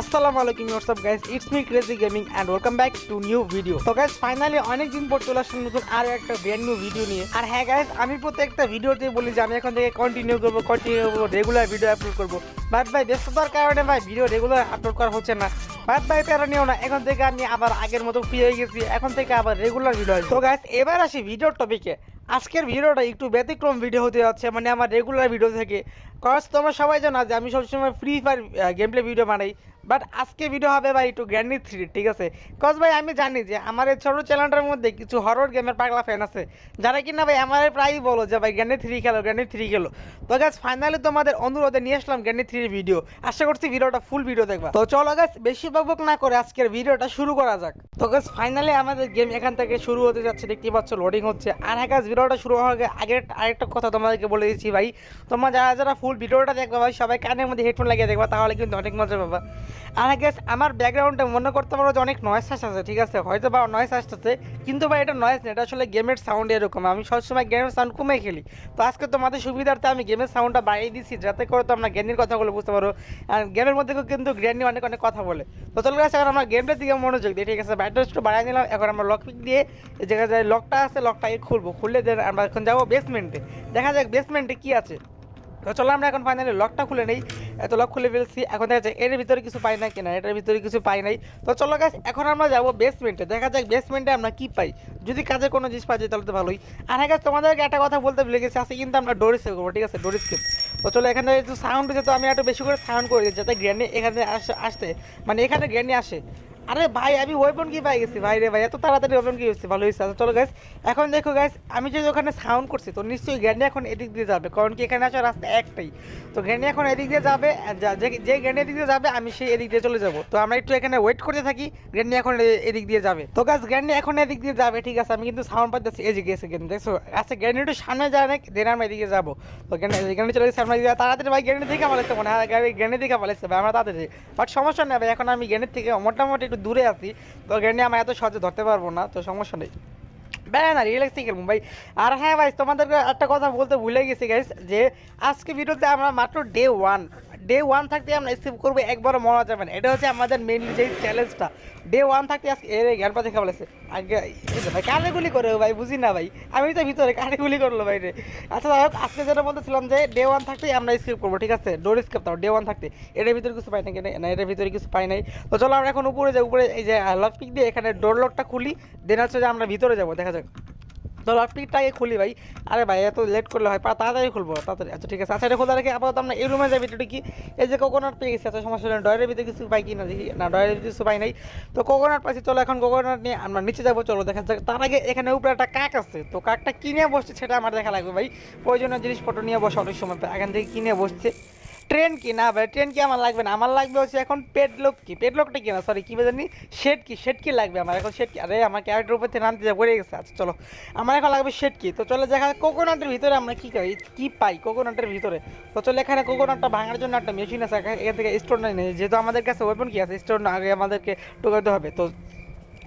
আসসালামু আলাইকুম what's up guys it's me crazy gaming and welcome back to new video তো guys finally অনেক দিন পর চলে আসলাম নতুন আর একটা ব্র্যান্ড নিউ ভিডিও নিয়ে। আর হ্যাঁ গাইস আমি প্রত্যেকটা ভিডিওতে বলি যে আমি এখন থেকে কন্টিনিউ করব কন্টিনিউ করব রেগুলার ভিডিও আপলোড করব। বাট ভাই, ব্যস্ততার কারণে, ভাই ভিডিও রেগুলার আপলোড করা হচ্ছে না। বাট ভাই, প্যারা নিও না, এখন থেকে আমি আবার আগের মতো ফ্রি হয়ে গেছি, এখন থেকে আবার রেগুলার ভিডিও তো গাইস এবার আসি ভিডিওর টপিকে আজকের ভিডিওটা একটু ব্যতিক্রম ভিডিও হতে যাচ্ছে মানে আমার রেগুলার ভিডিও থেকে। কজ তোমরা সবাই জানো যে আমি সবসময় free fire game play video বানাই। বাট আজকে ভিডিও হবে ভাই একটু গ্র্যান্ডি থ্রি ঠিক আছে? কজ ভাই, আমি জানি যে আমার এই ছোটো চ্যানেলটার মধ্যে কিছু হরর গেমের পাগলা ফ্যান আছে। যারা কিনা ভাই, আমার প্রায়ই বলো যে ভাই গ্র্যান্ডি থ্রি খেলো গ্র্যান্ডি থ্রি খেলো। তো গাছ ফাইনালি তোমাদের অনুরোধে নিয়ে আসলাম গ্র্যান্ডি থ্রির ভিডিও আশা করছি ভিডিওটা ফুল ভিডিও দেখবা। তো চলো গাছ বেশি বকবক না করে আজকের ভিডিওটা শুরু করা যাক। তো গাছ ফাইনালি আমাদের গেম এখান থেকে শুরু হতে যাচ্ছে। দেখতে পাচ্ছ লোডিং হচ্ছে। আর হ্যাঁ গাছ ভিডিওটা শুরু হওয়ার আগে আগের আরেকটা কথা তোমাদেরকে বলে দিচ্ছি ভাই। তোমরা যারা যারা ফুল ভিডিওটা দেখবা ভাই, সবাই কানের মধ্যে হেডফোন লাগিয়ে দেখবা, তাহলে কিন্তু অনেক মজা পাবা। আর গ্যাস আমার ব্যাকগ্রাউন্ডে মনে করতে পারো যে অনেক নয়েস আসতেছে ঠিক আছে? হয়তো বা নয়েস আসতেছে, কিন্তু ভাই এটা নয়েস না, এটা আসলে গেমের সাউন্ড এরকম। আমি সবসময় গেমের সাউন্ড কমে খেলি। তো আজকে তোমাদের সুবিধার্থে আমি গেমের সাউন্ডটা বাড়িয়ে দিচ্ছি যাতে করে তোমরা জ্ঞানীর কথাগুলো বুঝতে পারো। আর গেমের মধ্যে কিন্তু জ্ঞানী অনেক অনেক কথা বলে। তো চলো গেছে এখন আমরা গেমটার দিকে মনোযোগ দিই, ঠিক আছে? ব্যাটারি একটু বাড়িয়ে নিলাম, এখন আমরা লক পিক দিয়ে এই জায়গায় যে লকটা আছে লকটাকে খুলবো। খুললে দেন আমরা এখন যাব বেসমেন্টে দেখা যাক বেসমেন্টে কি আছে। তো চলো আমরা এখন ফাইনালি লকটা খুলে নেই। এত লক খুলে ফেলছি, এখন দেখা যায় এর ভিতরে কিছু পাই না কিনা, এটার ভিতরে কিছু পাই নাই। তো চলো গাছ এখন আমরা যাব বেসমেন্টে দেখা যাক বেসমেন্টে আমরা কি পাই। যদি কাজে কোনো জিনিস পাওয়া যায় তাহলে তো ভালোই। আর হ্যাঁ তোমাদেরকে একটা কথা বলতে ভুলে গেছি আছে কিন্তু আমরা ডোরি সেভ করব, ঠিক আছে? ডোরি স্কেপ তো চলো, এখানে একটু সাউন্ড যেহেতু আমি একটু বেশি করে সাউন্ড করে, যাতে গ্র্যান্ডে এখানে আস- আসতে। মানে এখানে গ্র্যান্ডে আসে। আরে ভাই, আমি ওয়েপন কি পাই গেছি? ভাই রে ভাই, এত তাড়াতাড়ি ওয়েপন কি হচ্ছে ভালো হয়েছে। আচ্ছা চলো গাইস এখন দেখো গাইস আমি যদি ওখানে সাউন্ড করছি, তো নিশ্চয়ই গ্র্যান্ডি এখন এদিক দিয়ে যাবে, কারণ কি এখানে আসার রাস্তা একটাই। তো গ্র্যান্ডি এখন এদিক দিয়ে যাবে যে যে গ্র্যান্ডি এদিক দিয়ে যাবে, আমি সেই এদিক দিয়ে চলে যাব। তো আমরা একটু এখানে ওয়েট করতে থাকি গ্র্যান্ডি এখন এদিক দিয়ে যাবে। তো গাছ গ্র্যান্ডি এখন এদিক দিয়ে যাবে, ঠিক আছে? আমি কিন্তু সাউন্ড পাচ্ছি এদিকে গেছে কিন্তু দেখছ? আচ্ছা গ্র্যান্ডি একটু সামনে যায় না দেন আমরা এদিকে যাব। তো গ্র্যান্ডি চলে গেছে, আমরা তাড়াতাড়ি ভাই গ্র্যান্ডি দিকে পালাইছে মনে হয়। গ্র্যান্ডি দিকে পালাইছে ভাই, আমরা তাড়াতাড়ি। বাট সমস্যা নেই ভাই, এখন আমি গ্র্যান্ডির থেকে মোটামুটি একটু দূরে আছি। তো গ্যান্ডি আমার এত সহজে ধরতে পারব না, তো সমস্যা নেই। ভাই না রিল্যাক্সই খেলব ভাই। আর হ্যাঁ ভাই, তোমাদেরকে একটা কথা বলতে ভুলে গেছি গাইস যে আজকে ভিডিওতে আমরা মাত্র ডে ওয়ান ডে ওয়ান থাকতে আমরা স্কিপ করব, একবারও মরা যাবে না। এটা হচ্ছে আমাদের মেনলি যে চ্যালেঞ্জটা ডে ওয়ান থাকতে আজকে এর পাতে খাওয়া বলেছে। আগে ভাই, কানে গুলি করে ভাই, বুঝি না ভাই। আমি তো ভিতরে কানে গুলি করল ভাই রে। আচ্ছা যাই হোক, আজকে যেটা বলতেছিলাম যে ডে ওয়ান থাকতেই আমরা স্কিপ করব, ঠিক আছে? ডোর স্কিপ তাও ডে ওয়ান থাকতে। এটার ভিতরে কিছু পাই না না, এটার ভিতরে কিছু পাই নাই। তো চলো, আমরা এখন উপরে যাই, উপরে এই যে লক পিক দিয়ে এখানে ডোর লকটা খুলি। দেন হচ্ছে যে আমরা ভিতরে যাব, দেখা যাক। তো লকপিকটাকে খুলি ভাই। আরে ভাই, এত লেট করলে হয় তাড়াতাড়ি খুলবো, তাড়াতাড়ি। আচ্ছা ঠিক আছে। আচ্ছা এটা খোলা রেখে আপাতত আমরা এই রুমে যাবি এটা কি এই যে কোকোনাট পেয়ে গেছি আচ্ছা সমস্যা নেই ডয়ের ভিতরে কিছু পাই কি না দেখি। না ডয়ের ভিতরে কিছু পাই নাই। তো কোকোনাট পাইছি, চলো এখন কোকোনাট নিয়ে আমরা নিচে যাব, চলো দেখা যাক। তার আগে এখানে উপরে একটা কাক আছে। তো কাকটা কিনে বসছে, সেটা আমার দেখা লাগবে ভাই। প্রয়োজনীয় জিনিসপত্র নিয়ে বসে অনেক সময়। এখান থেকে কিনে বসছে। ট্রেন কি? না ভাই ট্রেন কি আমার লাগবে না? আমার লাগবে হচ্ছে এখন পেডলক কি? পেডলকটা কি? না সরি কি জানি? শেড কি? শেড কি লাগবে আমার? এখন শেড কি? আরে, আমার ক্যারেক্টার উপর থেকে নামতে যা পড়ে গেছে। আচ্ছা চলো। আমার এখন লাগবে শেড কি? তো চলো দেখা কোকোনাটের ভিতরে আমরা কি করি কি পাই কোকোনাটের ভিতরে। তো চলো এখানে কোকোনাটটা ভাঙার জন্য একটা মেশিন আছে। এখান থেকে স্টোর নেই। যেহেতু আমাদের কাছে ওয়েপন কি আছে স্টোর না আগে আমাদেরকে টোকাতে হবে। তো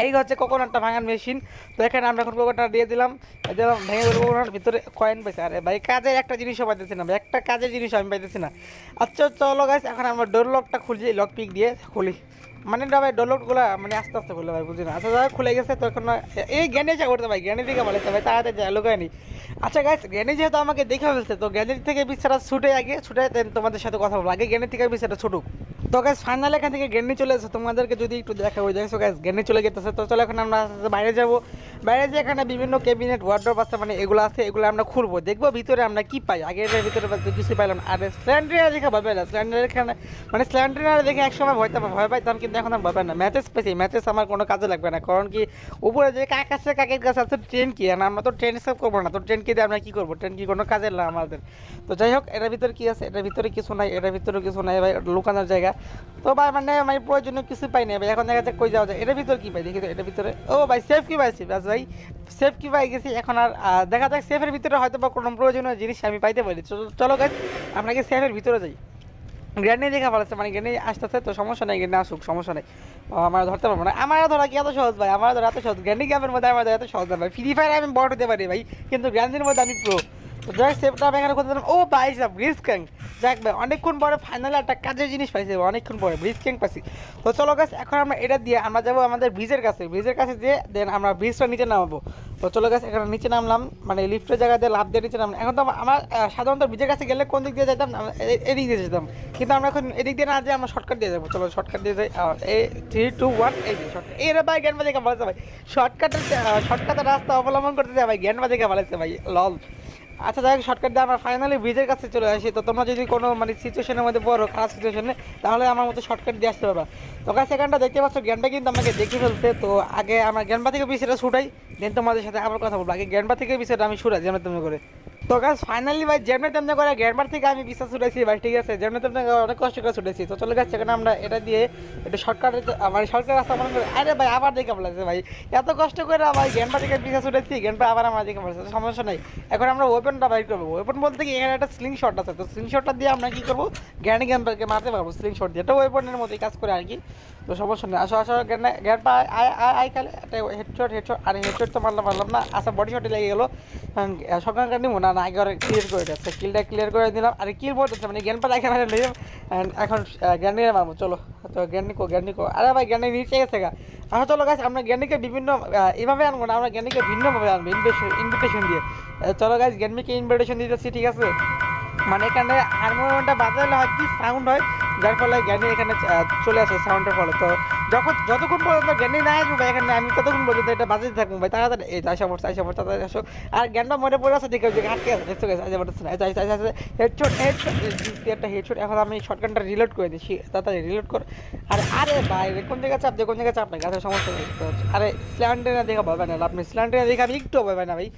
এই হচ্ছে কোকোনাটটা ভাঙার মেশিন তো এখানে আমরা এখন কোকোনাট দিয়ে দিলাম। দিলাম ভেঙে দিলাম কোকোনাট ভিতরে কয়েন পাইছে। আরে ভাই কাজের একটা জিনিসও পাইতেছি না একটা কাজের জিনিস আমি পাইতেছি না। আচ্ছা চলো গাইস এখন আমরা ডোর লকটা খুলছি লক পিক দিয়ে খুলি। মানে ভাই ডোর লকগুলো মানে আস্তে আস্তে খুলে ভাই বুঝি না? আচ্ছা হোক, খুলে গেছে তো এখন এই জ্ঞানে যা করতে ভাই জ্ঞানের দিকে বলেছে ভাই তাড়াতাড়ি যায় লোকায় নি। আচ্ছা গাইস জ্ঞানী যেহেতু আমাকে দেখে ফেলছে তো জ্ঞানের থেকে বিচারা ছুটে আগে ছুটে তোমাদের সাথে কথা বলব। আগে জ্ঞানের থেকে বিচারটা ছুটুক। তো গ্যাস ফাইনাল এখান থেকে জ্ঞানী চলে এসেছে। তোমাদেরকে যদি একটু দেখা হয়ে যায় গাইস জ্ঞানী চলে যেতেছে। তো চলো এখন আমরা বাইরে যাব। বাইরে যে এখানে বিভিন্ন ক্যাবিনেট ওয়ার্ড্রপ আছে মানে এগুলো আছে, এগুলো আমরা খুলবো। দেখব ভিতরে আমরা কি পাই। আগে এর ভিতরে কিছু পাইলাম না। আর স্ল্যান্ড্রিনা দেখে ভয় পাইলাম স্ল্যান্ডার এখানে মানে স্ল্যান্ড্রিনা দেখে একসময় ভয় ভয় পাইতাম, কিন্তু এখন আর ভয় পাই না। ম্যাচেস পেয়েছি। ম্যাচেস আমার কোনো কাজে লাগবে না। কারণ কি, উপরে যে কাক আছে কাকের কাছে আছে ট্রেন কি? আর আমরা তো ট্রেন সেভ করব না। তো ট্রেন কি দিয়ে আমরা কি করব? ট্রেন কি কোনো কাজের না আমাদের। তো যাই হোক, এটার ভিতরে কি আছে? এটার ভিতরে কিছু নাই। এটার ভিতরে কিছু নাই ভাই। লুকানোর জায়গা। তো ভাই মানে আমি প্রয়োজনীয় কিছু পাই না ভাই, এখন দেখা যাক কই যাওয়া যায়। এটার ভিতরে কি পাই? দেখি এটার ভিতরে ও ভাই সেফ কি পাইছি? ভাই সেফ কি পাই গেছি? এখন আর দেখা যাক সেফের ভিতরে হয়তো বা কোনো প্রয়োজনীয় জিনিস আমি পাইতে পারি। চলো- গাছ আমরা কি সেফের ভিতরে যাই? গ্র্যান্ডি দেখা ভালো মানে গ্র্যান্ডি আসতে তো সমস্যা নেই গ্র্যান্ডি আসুক, সমস্যা নেই। আমার ধরতে পারব না। আমার ধরা কি এত সহজ ভাই? আমার ধরা এত সহজ। গ্র্যান্ডিং গ্যাপের মধ্যে আমার ধরা এত সহজ না ভাই। ফ্রি ফায়ার আমি বট হতে পারি ভাই, কিন্তু গ্র্যান্ডির মধ্যে আমি প্রো যাই সেফটা আমি এখানে করতে ও ভাই সাহেব রিস্ক যাক ভাই, অনেকক্ষণ পরে ফাইনালি একটা কাজের জিনিস পাইছি অনেকক্ষণ পরে ব্রিজ ক্যাং পাইছি। তো চলো গাছ এখন আমরা এটা দিয়ে আমরা যাব আমাদের ব্রিজের কাছে। ব্রিজের কাছে দিয়ে দেন আমরা ব্রিজটা নিচে নামাবো। তো চলো গাছ এখানে নিচে নামলাম মানে লিফটের জায়গা দিয়ে লাভ দিয়ে নিচে নামলাম। এখন তো আমা- আমার সাধারণত ব্রিজের কাছে গেলে কোন দিক দিয়ে যেতাম এদিক দিয়ে যেতাম। কিন্তু আমরা এখন এদিক দিয়ে না যে আমরা শর্টকাট দিয়ে যাব। চলো শর্টকাট দিয়ে যাই এই থ্রি টু ওয়ান এই শর্টকাট এই রে ভাই জ্ঞান বাজে ভাই। শর্টকাটের শর্টকাটের রাস্তা অবলম্বন করতে যায় ভাই জ্ঞান বাজে ভাই। লল। আচ্ছা যাই হোক শর্টকাট দিয়ে আমরা ফাইনালি ব্রিজের কাছে চলে আসি। তো তোমরা যদি কোনো মানে সিচুয়েশনের মধ্যে পড়ো, খারাপ সিচুয়েশনে তাহলে আমার মতো শর্টকাট দিয়ে আসতে পারবা। তো কাছে সেখানটা দেখতে পাচ্ছ জ্ঞানবা কিন্তু আমাকে দেখে ফেলছে। তো আগে আমার জ্ঞানবা থেকে বিষয়টা ছুটাই দেন তোমাদের সাথে আবার কথা বলব। আগে জ্ঞানবা থেকে বিষয়টা আমি শুটাই, যেন তুমি করে। তো গাছ ফাইনালি ভাই, যেমনি তেমনি করে জ্ঞানবার থেকে আমি বিশ্বাস ছুটেছি ভাই, ঠিক আছে? যেমনি তেমনি অনেক কষ্ট করে ছুটেছি তো চলে গেছে সেখানে আমরা এটা দিয়ে এটা শর্টকাট মানে শর্টকাট রাস্তা মনে করে আরে ভাই, আবার দেখে বলেছে ভাই। এত কষ্ট করে ভাই জ্ঞানবা থেকে বিশ্বাস ছুটেছি জ্ঞানবা আবার আমার দেখে বলেছে সমস্যা নাই। এখন আমরা ওপেনটা বাইর করব। ওপেন বলতে কি, এখানে একটা স্লিং শট আছে। তো স্লিং শটটা দিয়ে আমরা কি করব? জ্ঞানী জ্ঞানবাকে মারতে পারব স্লিং শট দিয়ে এটা ওয়েপনের মতোই কাজ করে আর কি। তো সমস্যা নেই। আসো আসো পা আয় আয় খালে। একটা হেডশট হেডশট আর হেডশট তো মারলাম মারলাম না। আচ্ছা বডি শটে লেগে গেলো। সকালকার নিবো। না না আগে ক্লিয়ার করে দিচ্ছে কিলটা ক্লিয়ার করে দিলাম। আর কিল বলতেছে মানে জ্ঞান পা এখানে নিলাম এখন নিয়ে মারবো, চলো। তো জ্ঞান নিকো আরে ভাই, জ্ঞানী নিচে গেছে গা। আচ্ছা চলো গাছ আমরা জ্ঞানীকে বিভিন্ন এভাবে আনব না, আমরা জ্ঞানীকে ভিন্নভাবে আনব ইনভিটেশন ইনভিটেশন দিয়ে। চলো গাছ জ্ঞানীকে ইনভিটেশন দিতেছি, ঠিক আছে? মানে এখানে হারমোনিয়ামটা বাজালে হয় কি সাউন্ড হয়? যার ফলে জ্ঞানী এখানে চলে আসে সাউন্ডের ফলে। তো যখন যতক্ষণ পর্যন্ত জ্ঞানী না আসবে ভাই, এখানে আমি ততক্ষণ পর্যন্ত এটা বাজাতে থাকব ভাই, তাড়াতাড়ি। এই আসা পড়ছে আসা পড়ছে তাড়াতাড়ি আসো। আর জ্ঞানটা মনে পড়ে আছে ঠিক আছে আটকে আছে, দেখছ গেছে আসা পড়ছে না। আসা আসা হেডশট হেডশট একটা হেডশট এখন আমি শর্টগানটা রিলোড করে দিচ্ছি। তাড়াতাড়ি রিলোড কর। আর, আরে ভাই কোন জায়গায় চাপ কোন জায়গায় চাপ নাই, গাছের সমস্যা নেই। আরে স্ল্যান্ডারে দেখা পাবে না আপনি স্ল্যান্ডারে দেখে আমি একটু পাবে না, ভাই।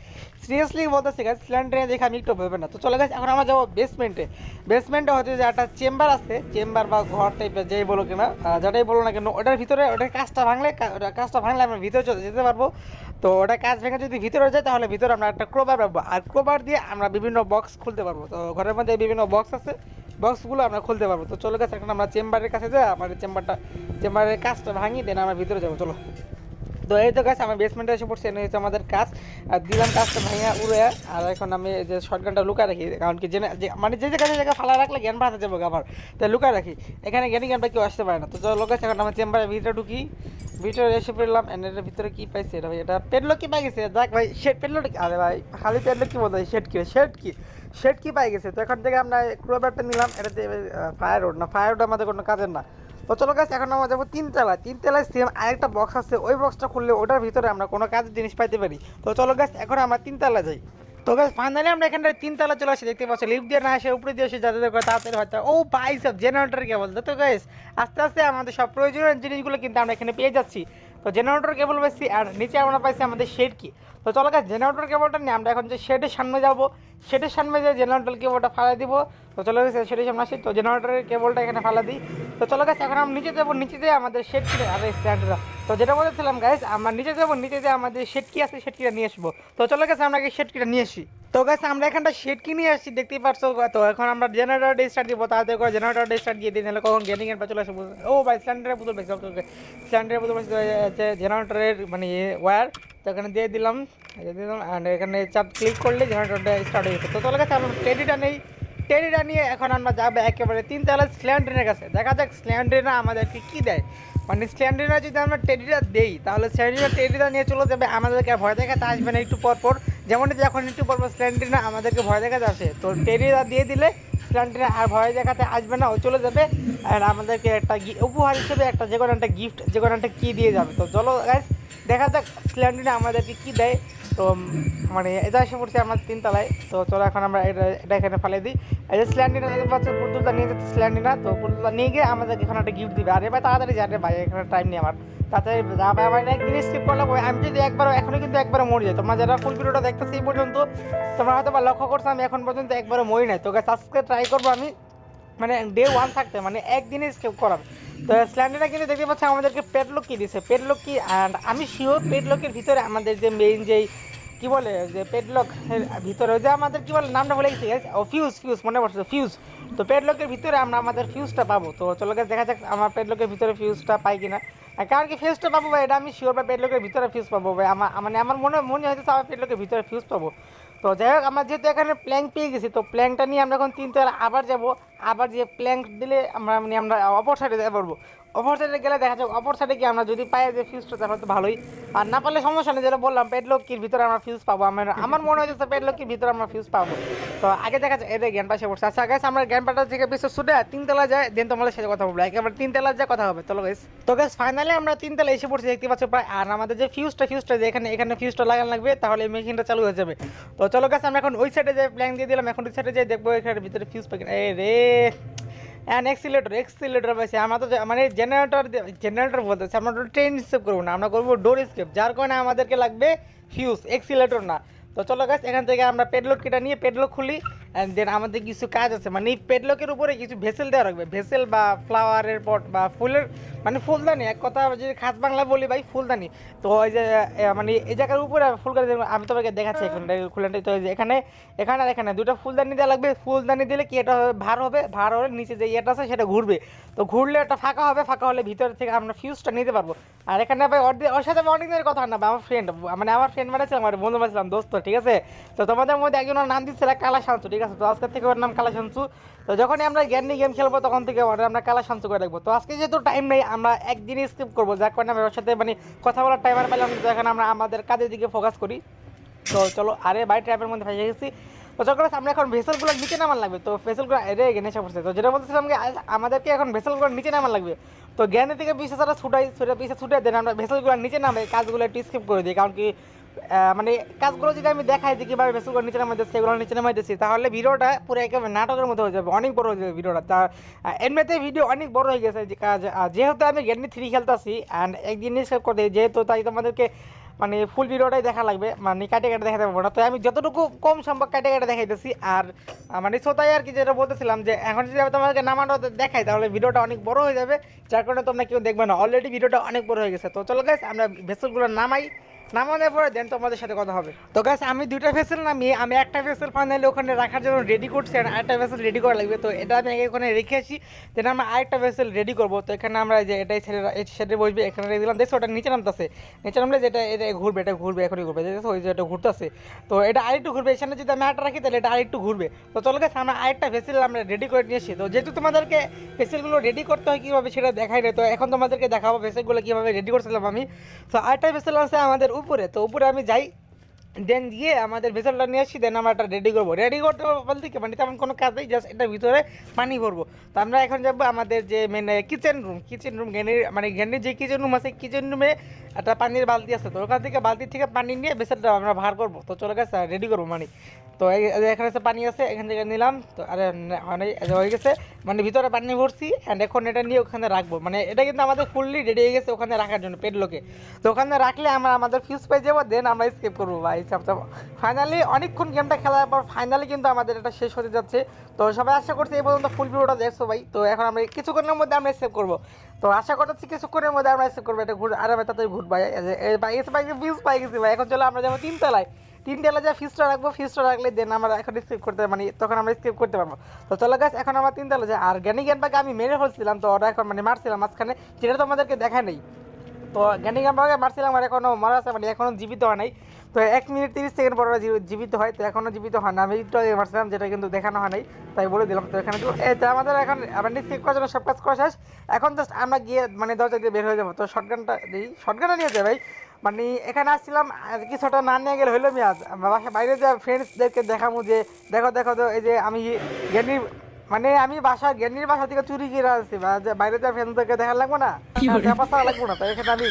সিরিয়াসলি বলতেছি গাছ স্ল্যান্ডারে দেখে আমি একটু পাবে না। তো চলে গেছে এখন আমরা যাব বেসমেন্টে বেসমেন্টে হচ্ছে যে একটা চেম্বার আছে চেম্বার বা ঘর টাইপের যেই বলো কিনা যেটাই বলো না কেন, ওটার ভিতরে ওটা কাজটা ভাঙলে ওটা কাজটা ভাঙলে আমরা ভিতরে যেতে পারব। তো ওটা কাজ ভেঙে যদি ভিতরে যায়, তাহলে ভিতরে আমরা একটা ক্রোবার পাবো আর ক্রোবার দিয়ে আমরা বিভিন্ন বক্স খুলতে পারব। তো ঘরের মধ্যে বিভিন্ন বক্স আছে। বক্সগুলো আমরা খুলতে পারব। তো চলো গেছে এখন আমরা চেম্বারের কাছে যাই। আমাদের চেম্বারটা চেম্বারের কাজটা ভাঙি দেন আমরা ভিতরে যাব। চলো। তো এই তো গাছ আমার বেসমেন্টে এসে পড়ছে এনে হচ্ছে আমাদের কাজ আর দিলাম কাজটা ভাঙিয়া উড়ে। আর এখন আমি যে শর্টগানটা লুকায় রাখি, কারণ কি জেনে মানে যে জায়গায় জায়গায় ফালা রাখলে জ্ঞান বাড়াতে যাব আবার। তাই লুকায় রাখি। এখানে জ্ঞানী জ্ঞানটা কেউ আসতে পারে না। তো চলো গাছ এখন আমার চেম্বারের ভিতরে ঢুকি। ভিতরে এসে পড়লাম। এর ভিতরে কি পাইছে এটা ভাই? এটা পেডলক কি পাই গেছে? দেখ ভাই শেড পেডলক আরে ভাই, খালি পেডলক কি বলতে শেড কি? শেড কি? শেড কি পাই গেছে? তো এখন থেকে আমরা ক্রোবারটা নিলাম। এটাতে ফায়ার রোড না ফায়ার রোড আমাদের কোনো কাজের না। তো চলো গাছ এখন আমরা যাব তিন তলায়। তিন তলায় সেম আরেকটা বক্স আছে, ওই বক্সটা খুললে ওটার ভিতরে আমরা কোনো কাজের জিনিস পাইতে পারি। তো চলো গাছ এখন আমরা তিন তলায় যাই। তো গাছ ফাইনালি আমরা এখানটা তিন তলা চলে আসি, দেখতে পাচ্ছি লিফট দিয়ে না আসে উপরে দিয়ে এসে যাতে করে তাড়াতাড়ি হয়তো ও বাইস জেনারেটার জেনারেটর কেবল তো গাছ আস্তে আস্তে আমাদের সব প্রয়োজনীয় জিনিসগুলো কিন্তু আমরা এখানে পেয়ে যাচ্ছি। তো জেনারেটর কেবল পাইছি আর নিচে আমরা পাইছি আমাদের শেড কি তো চলো গাছ জেনারেটর কেবলটা নিয়ে আমরা এখন যে শেডের সামনে যাব। শেডের সামনে যে জেনারেটর কেবলটা ফালা দিব, তো চলো গেছে শেডের সামনে আসি। তো জেনারেটরের কেবলটা এখানে ফালা দিই। তো চলো গাছ এখন আমরা নিচে যাব, নিচে যেয়ে আমাদের শেড কিনে আরে স্ট্যান্ডরা তো যেটা বলেছিলাম গাইস আমরা নিচে যাব, নিচে যেয়ে আমাদের শেড কি আছে শেড কিটা নিয়ে আসব। তো চলো গেছে আমরা শেড কিটা নিয়ে আসি। তো গাছ আমরা এখানটা শেড কিনে আসছি, দেখতেই পারছ? তো এখন আমরা জেনারেটর স্টার্ট দিব, তাড়াতাড়ি করে জেনারেটর স্টার্ট দিয়ে দিই তাহলে কখন গেমিং এর চলে আসব ও ভাই সিলিন্ডারের বোতল পেয়েছি ওকে সিলিন্ডারের বোতল পেয়েছি জেনারেটরের মানে ওয়্যার তো এখানে দিয়ে দিলাম দিয়ে দিলাম অ্যান্ড এখানে চাপ ক্লিক করলে জেনারেটরটা স্টার্ট হয়ে গেছে। তো চলে গেছে আমরা টেডিটা নেই। টেডিটা নিয়ে এখন আমরা যাব একেবারে তিন তলা স্ল্যান্ড্রেনের কাছে। দেখা যাক স্ল্যান্ড্রেনা আমাদেরকে কি দেয়। মানে স্ল্যান্ড্রেনা যদি আমরা টেডিটা দেই, তাহলে স্ল্যান্ড্রেনা টেডিটা নিয়ে চলে যাবে, আমাদেরকে ভয় দেখাতে আসবে না, একটু পর পর যেমন এখন একটু বলব পর স্ল্যান্ড্রেনা আমাদেরকে ভয় দেখাতে আসে। তো টেরিয়া দিয়ে দিলে স্ল্যান্ড্রেনা আর ভয় দেখাতে আসবে না, ও চলে যাবে। আর আমাদেরকে একটা উপহার হিসেবে একটা যে কোনো একটা গিফট যে কোনো একটা কী দিয়ে যাবে। তো চলো গাইস দেখা যাক স্ল্যান্ড্রেনা আমাদেরকে কি দেয়। তো মানে এটা এসে পড়ছে আমার তিনতলায়। তো চলো, এখন আমরা এটা এখানে ফেলে দিই। এই যে স্ল্যান্ডিনা দেখতে পাচ্ছ, পুতুলটা নিয়ে যাচ্ছে স্ল্যান্ডিনা তো পুতুলটা নিয়ে গিয়ে আমাদেরকে এখানে একটা গিফট দিবে। আরে ভাই, তাড়াতাড়ি যাবে ভাই, এখানে টাইম নেই আমার। তাড়াতাড়ি আমার একদিন স্কিপ করলে আমি যদি একবার এখনও কিন্তু একবার মরে যাই। তোমরা যারা ফুল ভিডিওটা দেখতেছি এই পর্যন্ত, তোমরা হয়তো বা লক্ষ্য করছ, আমি এখন পর্যন্ত একবারও মরি নাই। তোকে আজকে ট্রাই করব আমি। মানে ডে ওয়ান থাকতে মানে একদিনে স্কেপ তো স্ল্যান্ডারটা কিন্তু দেখতে পাচ্ছি আমাদেরকে পেটলক কি দিছে? পেটলক কি আর আমি শিওর পেটলকের ভিতরে আমাদের যে মেইন যেই কি বলে যে পেটলক ভিতরে যে আমাদের কি বলে নামটা বলে গেছি? ও ফিউজ ফিউজ মনে পড়ছে ফিউজ তো পেটলকের ভিতরে আমরা আমাদের ফিউজটা পাবো। তো চলো guys, দেখা যাক আমার পেটলকের ভিতরে ফিউজটা পাই কিনা। কারণ কি ফিউজটা পাবো ভাই এটা আমি শিওর বা পেটলকের ভিতরে ফিউজ পাবো ভাই। আমার মানে আমার মনে মনে হচ্ছে আমার পেটলকের ভিতরে ফিউজ পাবো। তো যাই হোক, আমরা যেহেতু এখানে প্ল্যাঙ্ক পেয়ে গেছি, তো প্ল্যাঙ্কটা নিয়ে আমরা এখন তিনতলা আবার যাব। আবার যে প্ল্যাঙ্ক দিলে আমরা মানে আমরা অপর সাইডে যেতে পারব অপর সাইডে গেলে দেখা যাক, অপর সাইডে কি আমরা যদি পাই যে ফিউজটা তাহলে তো ভালোই। আর না পারলে সমস্যা নেই, যেটা বললাম পেটলকির ভিতরে আমরা ফিউজ পাবো। আমার আমার মনে হয়েছে পেটলকির ভিতরে আমরা ফিউজ পাবো। তো আগে দেখা যাক, এদের জ্ঞান পাশে পড়ছে আচ্ছা গাছ আমরা জ্ঞান পাটা থেকে বেশি ছুটে তিনতলা যায় দেন তোমাদের সাথে কথা বলব। একেবারে তিনতলা যায় কথা হবে। চলো গাইস তো গাইস ফাইনালি আমরা তিনতলা এসে পড়ছি, দেখতে পাচ্ছ প্রায়। আর আমাদের যে ফিউজটা ফিউজটা যে এখানে এখানে ফিউজটা লাগানো লাগবে, তাহলে মেশিনটা চালু হয়ে যাবে। তো, চলো গাছ আমরা এখন ওই সাইডে যে প্ল্যান দিয়ে দিলাম। এখন ওই সাইডে যাই, দেখব এখানে ভিতরে ফিউজ পাই রে! অ্যান এক্সিলেটর এক্সিলেটর পাইছি আমাদের মানে জেনারেটর জেনারেটর বলতেছি, আমরা ট্রেন স্কেপ করব না, আমরা করব ডোর স্কেপ যার কারণে আমাদেরকে লাগবে ফিউজ এক্সিলেটর না। তো চলো গাছ এখান থেকে আমরা পেডলক কিটা নিয়ে পেডলক খুলি। অ্যান্ড দেন আমাদের কিছু কাজ আছে মানে পেডলকের উপরে কিছু ভেসেল দেওয়া রাখবে। ভেসেল বা ফ্লাওয়ারের পট বা ফুলের মানে ফুলদানি এক কথা যদি খাস বাংলা বলি ভাই ফুলদানি। তো ওই যে মানে এই জায়গার উপরে ফুলদানি আমি তোমাকে দেখাচ্ছি এখন খুলেনটাই তো এখানে এখানে আর এখানে দুটো ফুলদানি দেওয়া লাগবে। ফুলদানি দিলে কি এটা হবে, ভার হবে ভার হলে নিচে যে ইয়েটা আছে সেটা ঘুরবে। তো ঘুরলে একটা ফাঁকা হবে ফাঁকা হলে ভিতর থেকে আমরা ফিউজটা নিতে পারব। আর এখানে ভাই ওর ওর সাথে অনেক দিনের কথা না আমার ফ্রেন্ড মানে আমার ফ্রেন্ড মানে ছিল আমার বন্ধু বানাচ্ছিলাম দোস্ত ঠিক আছে? তো তোমাদের মধ্যে একজনের নাম দিচ্ছিল কালা শান্তু ঠিক আছে? তো আজকে থেকে ওর নাম কালা শান্তু তো যখনই আমরা জ্ঞানী গেম খেলব তখন থেকে ওর আমরা কালা শান্তু করে রাখব তো আজকে যেহেতু টাইম নেই আমরা একদিনই স্কিপ করব যার কারণে আমি ওর সাথে মানে কথা বলার টাইম আর পেলাম না, তো এখন আমরা আমাদের কাজের দিকে ফোকাস করি। তো চলো আরে বাই ট্র্যাপের মধ্যে ফেসে গেছি। আমরা এখন ভেসেলগুলো নিচে নামান লাগবে। তো ভেসেলগুলো তো যেটা বলতেছিলাম আমাদেরকে এখন ভেসেলগুলো নিচে নামান লাগবে। তো জ্ঞানের থেকে ছুটাই, ছুটে পিছিয়ে ছুটে, দেন আমরা ভেসেলগুলো নিচে নামে, কাজগুলো একটু স্কিপ করে দিই। কারণ কি মানে কাজগুলো যদি আমি দেখাই যে কীভাবে ভেসেলগুলো নিচে নামাই দিচ্ছি, সেগুলো নিচে নামাই দিচ্ছি, তাহলে ভিডিওটা পুরো একেবারে নাটকের মতো হয়ে যাবে, অনেক বড় হয়ে যাবে ভিডিওটা। তা এমনিতে ভিডিও অনেক বড় হয়ে গেছে যেহেতু আমি থ্রি খেলতেছি অ্যান্ড একদিন স্কিপ করে দিই, যেহেতু তাই তোমাদেরকে মানে ফুল ভিডিওটাই দেখা লাগবে। মানে কাটে কাটে দেখাতে পারব না। তো আমি যতটুকু কম সম্ভব কাটে কাটে দেখাইতেছি। আর মানে শ্রোতাই আর কি যেটা বলতেছিলাম যে, এখন যদি আমি তোমাদেরকে নামানো দেখাই, তাহলে ভিডিওটা অনেক বড় হয়ে যাবে। যার কারণে তোমরা কেউ দেখবে না। অলরেডি ভিডিওটা অনেক বড় হয়ে গেছে। তো চলো গাইস আমরা ভেসেলগুলো নামাই। নামানোর পরে দেন তোমাদের সাথে কথা হবে। তো গাইস আমি দুইটা ভেসেল নামিয়ে, আমি একটা ভেসেল ফাইনালি ওখানে রাখার জন্য রেডি করছি আর আরেকটা ভেসেল রেডি করা লাগবে। তো এটা আমি ওখানে রেখে আসি দেন আমরা আরেকটা ভেসেল রেডি করব। তো এখানে আমরা যে এটাই ছেড়ে ছেড়ে বসবে, এখানে রেখে দিলাম। দেখছ, ওটা নিচে নামতেছে। নিচে নামলে যেটা এটা ঘুরবে এটা ঘুরবে, এখনই ঘুরবে। দেখছ ওই যে এটা ঘুরতেছে। তো এটা আরেকটু ঘুরবে, এখানে যদি আমি আরেকটা রাখি, তাহলে এটা আরেকটু ঘুরবে। তো চলো গেছে আমরা আরেকটা ভেসেল আমরা রেডি করে নিয়ে এসেছি তো যেহেতু তোমাদেরকে ভেসেলগুলো রেডি করতে হয়, কীভাবে সেটা দেখাই না তো এখন তোমাদেরকে দেখাবো ভেসেলগুলো কীভাবে রেডি করছিলাম আমি। তো আরেকটা ভেসেল আছে আমাদের উপরে তো উপরে আমি যাই। দেন গিয়ে আমাদের ভেসেলটা নিয়ে আসি দেন আমরা এটা রেডি করব। রেডি করতে বলতে কি মানে তেমন কোনো কাজ নেই জাস্ট এটার ভিতরে পানি ভরবো। তো আমরা এখন যাব আমাদের যে main kitchen room kitchen room জ্ঞানীর মানে জ্ঞানীর যে কিচেন রুম আছে কিচেন রুমে একটা পানির বালতি আছে। তো ওখান থেকে বালতি থেকে পানি নিয়ে ভেসেলটা আমরা ভার করব। তো চলে গেছে রেডি করব মানে। তো এখানে আছে পানি আছে, এখান থেকে নিলাম। তো আরে মানে হয়ে গেছে মানে ভিতরে পানি ভরছি অ্যান্ড এখন এটা নিয়ে ওখানে রাখব। মানে এটা কিন্তু আমাদের ফুললি রেডি হয়ে গেছে ওখানে রাখার জন্য পেট লোকে তো ওখানে রাখলে আমরা আমাদের ফিউজ পেয়ে যাব দেন আমরা স্কেপ করব, ভাই। ফাইনালি অনেকক্ষণ গেমটা খেলার পর ফাইনালি কিন্তু আমাদের এটা শেষ হতে যাচ্ছে। তো সবাই আশা করছি এই পর্যন্ত ফুল ভিডিওটা দেখছ ভাই। তো এখন আমরা কিছুক্ষণের মধ্যে আমরা সেভ করব। তো আশা করতেছি কিছুক্ষণের মধ্যে আমরা সেভ করব। এটা ঘুরে তাড়াতাড়ি ঘুরবো। ভাই, এই ভাই ভিউজ পাই গেছি ভাই। এখন চলো আমরা যাব তিনতলায় তিনতলা যা ফিসটা রাখব ফিসটা রাখলে দেন আমরা এখন স্কিপ করতে মানে তখন আমরা স্কিপ করতে পারব। তো চলো গাছ এখন আমরা তিনতলা যাই। আর জ্ঞানী জ্ঞানটাকে আমি মেরে ফেলছিলাম। তো ওরা এখন মানে মারছিলাম মাঝখানে, যেটা তো আমাদেরকে দেখা নেই। তো জ্ঞানী জ্ঞানটাকে মারছিলাম আর এখনও মারা আছে মানে এখনও জীবিত হয় নাই। তো এক মিনিট তিরিশ সেকেন্ড পর ওরা জীবিত হয় তো এখনও জীবিত হয় না। আমি একটু আগে মারছিলাম যেটা কিন্তু দেখানো হয় নাই তাই বলে দিলাম। তো এখানে তো আমাদের এখন মানে স্কিপ করার জন্য সব কাজ করা শেষ। এখন জাস্ট আমরা গিয়ে মানে দরজা দিয়ে বের হয়ে যাব। তো শর্টগানটা দিই শর্টগানটা নিয়ে যাই ভাই। মানে এখানে আসছিলাম আর কিছুটা না নিয়ে গেলে হইল আমি আজ? বাসায় বাইরে যা ফ্রেন্ডসদেরকে দেখাবো যে দেখো দেখো তো এই যে আমি জ্ঞানীর মানে আমি বাসা জ্ঞানীর বাসা থেকে চুরি করে আসছি বাইরে যা ফ্রেন্ডদেরকে দেখা লাগবো না? লাগবো না তাই এখানে আমি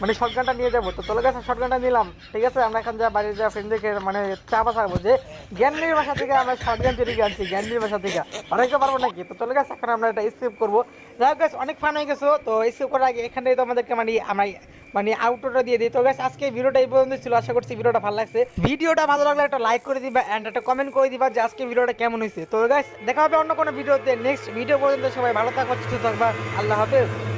মানে শর্টগানটা নিয়ে যাব। তো তোর কাছে শর্টগানটা নিলাম। ঠিক আছে? আমরা এখন যা বাইরে যা ফ্রেন্ডদেরকে মানে চাপা থাকব যে জ্ঞানীর বাসা থেকে আমরা শর্টগান চুরি আনছি জ্ঞানীর বাসা থেকে। অনেকে পারব নাকি? তো তোর কাছে এখন আমরা এটা স্কিপ করব। যাই হোক অনেক ফান হয়ে গেছো। তো স্কিপ করার আগে এখানে তো আমাদেরকে মানে আমরা মানে আউটরোটা দিয়ে দিই। তো গাছ আজকে ভিডিওটা এই পর্যন্ত ছিল। আশা করছি ভিডিওটা ভালো লাগছে। ভিডিওটা ভালো লাগলে একটা লাইক করে দিবা এন্ড একটা কমেন্ট করে দিবা যে আজকে ভিডিওটা কেমন হয়েছে। তো গাছ দেখা হবে অন্য কোনো ভিডিওতে নেক্সট ভিডিও পর্যন্ত সবাই ভালো থাকবা সুস্থ থাকবা। আল্লাহ হাফেজ।